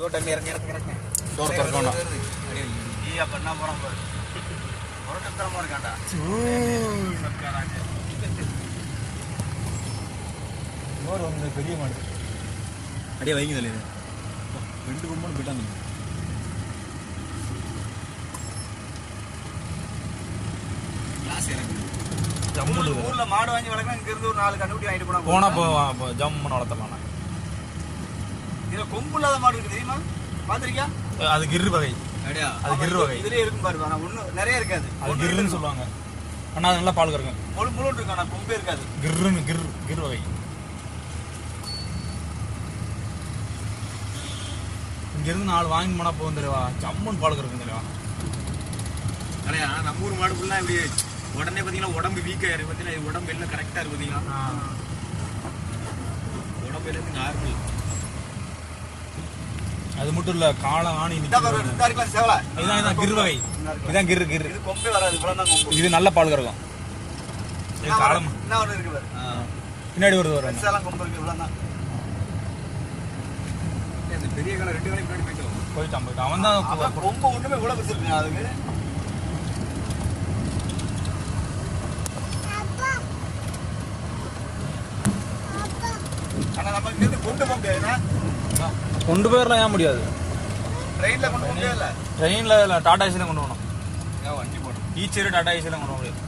Door time இறங்க இறங்க இறங்க. டோர் திறக்கணும். நீ அப்ப என்ன போறான் பாரு. புரட்டத்தனமா இருக்காண்டா டோர் வந்து பெரிய மாடு. அப்படியே வைங்க தலைவர் ரெண்டு கும்பல் போயிட்டாங்க ஜம்முன்னு ஊர்ல மாடு வாங்கி வளர்க்கணும் இங்க இருந்து ஒரு நாலு கண்டுபிடி வாங்கிட்டு போனா போனா போ ஜம்முன்னு வளர்த்தலாம் இதுல கொம்பு இல்லாத மாடு இருக்கு தெரியுமா? பாத்திருக்கியா அது கிரு வகை. அது கிரு வகை. இதுலயே இருக்கும் பாரு ஆனா ஒண்ணு நிறைய இருக்காது. அது கிருன்னு சொல்லுவாங்க. ஆனா அது நல்லா பால் கறக்கும். முழு முழு இருக்கும் ஆனா கொம்பே இருக்காது. கிருன்னு கிர் கிர் வகை. இங்கிருந்து நாலு வாங்கி போனா போகும் தெரியவா ஜம்முன்னு பால் கறக்கும் தெரியவா அலையா நம்ம ஊர் மாடு ஃபுல்லா இப்படி உடனே பாத்தீங்கன்னா உடம்பு வீக் ஆயிருக்கு பாத்தீங்கன்னா இது உடம்பு எல்லாம் கரெக்டா இருக்கு பாத்தீங்களா உடம்பு எல்லாம் நார்மல் அது மட்டும் இல்ல காலம் ஆணி இதான் கிர் வகை இதான் கிரு கிரு. இது நல்ல பால் கறக்கும். இது காலம்? பின்னாடி வருது வரும். பெரிய கடை ரெண்டு கடை பின்னாடி போயிட்டு போயிட்டான் போயிட்டான். அவன் தான் கொம்பு ஒண்ணுமே இவ்வளவு அதுக்கு? ஆனா நம்ம இங்க இருந்து கொண்டு போக முடியாதுன்னா கொண்டு போயிடலாம் ஏன் முடியாது? ட்ரெயின்ல கொண்டு போக ட்ரெயினில் டாடா ஏசியில் கொண்டு போகணும். ஏன் வண்டி போடும் ஈச்சர் டாடா ஏசியில் கொண்டு போக முடியாது.